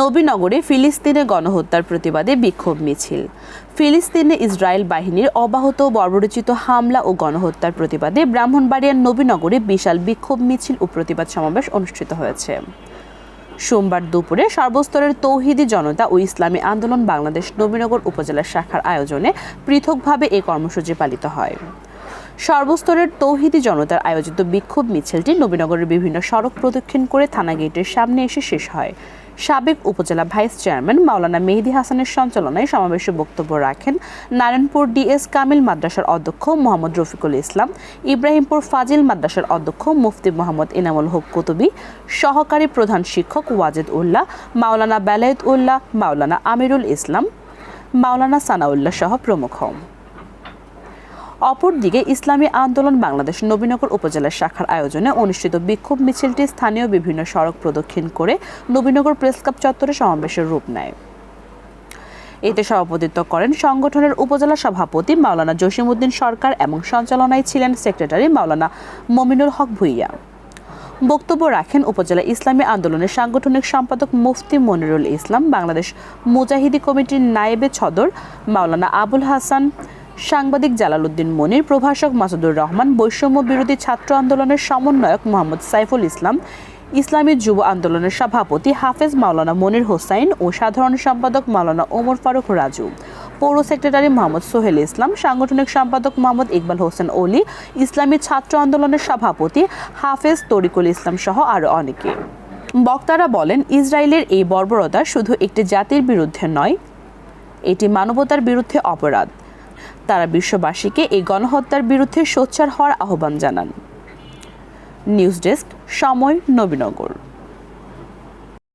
নবীনগরে ফিলিস্তিনে গণহত্যার প্রতিবাদে বিক্ষোভ মিছিল। ফিলিস্তিনে ইসরায়েল বাহিনীর অব্যাহত বর্বরচিত হামলা ও গণহত্যার প্রতিবাদে ব্রাহ্মণবাড়িয়ার নবীনগরে বিশাল বিক্ষোভ মিছিল ও প্রতিবাদ সমাবেশ অনুষ্ঠিত হয়েছে। সোমবার দুপুরে সর্বস্তরের তৌহিদি জনতা ও ইসলামী আন্দোলন বাংলাদেশ নবীনগর উপজেলা শাখার আয়োজনে পৃথকভাবে এই কর্মসূচি পালিত হয়। সর্বস্তরের তৌহিদি জনতার আয়োজিত বিক্ষোভ মিছিলটি নবীনগরের বিভিন্ন সড়ক প্রদক্ষিণ করে থানা গেটের সামনে এসে শেষ হয়। সাবেক উপজেলা ভাইস চেয়ারম্যান মাওলানা মেহেদি হাসানের সঞ্চালনায় সমাবেশে বক্তব্য রাখেন নারায়ণপুর ডিএস কামিল মাদ্রাসার অধ্যক্ষ মোহাম্মদ রফিকুল ইসলাম, ইব্রাহিমপুর ফাজিল মাদ্রাসার অধ্যক্ষ মুফতি মোহাম্মদ ইনামুল হক কুতুবি, সহকারী প্রধান শিক্ষক ওয়াজেদ উল্লাহ, মাওলানা বেলায়েত উল্লাহ, মাওলানা আমিরুল ইসলাম, মাওলানা সানাউল্লাহ সহ প্রমুখ অপরদিকে ইসলামী আন্দোলন বাংলাদেশ নবীনগর উপজেলা শাখার আয়োজনে অনুষ্ঠিত বিক্ষোভ মিছিলটি স্থানীয় বিভিন্ন সড়ক প্রদক্ষিণ করে নবীনগর প্রেস ক্লাব চত্বরে সমাবেশের রূপ নেয়। এতে সভাপতিত্ব করেন সংগঠনের উপজেলা সভাপতি মাওলানা জসিমউদ্দিন সরকার এবং সঞ্চালনায় ছিলেন সেক্রেটারি মাওলানা মমিনুল হক ভুইয়া। বক্তব্য রাখেন উপজেলা ইসলামী আন্দোলনের সাংগঠনিক সম্পাদক মুফতি মনিরুল ইসলাম, বাংলাদেশ মুজাহিদি কমিটির নায়েবে ছদর, মাওলানা আবুল হাসান সাংবাদিক জালালউদ্দিন মনির, প্রভাষক মাসুদুর রহমান, বৈষম্য বিরোধী ছাত্র আন্দোলনের সমন্বয়ক মোহাম্মদ সাইফুল ইসলাম, ইসলামী যুব আন্দোলনের সভাপতি হাফেজ মাওলানা মনির হোসাইন ও সাধারণ সম্পাদক মাওলানা ওমর ফারুক রাজু। পৌর সেক্রেটারি মোহাম্মদ সোহেল ইসলাম, সাংগঠনিক সম্পাদক মোহাম্মদ ইকবাল হোসেন ওলি, ইসলামী ছাত্র আন্দোলনের সভাপতি হাফেজ তরিকুল ইসলাম সহ আরও অনেকে। বক্তারা বলেন, ইসরায়েলের এই বর্বরতা শুধু একটি জাতির বিরুদ্ধে নয়, এটি মানবতার বিরুদ্ধে অপরাধ। তারা বিশ্ববাসীকে এই গণহত্যার বিরুদ্ধে সোচ্চার হওয়ার আহ্বান জানান। নিউজ ডেস্ক সময় নবীনগর।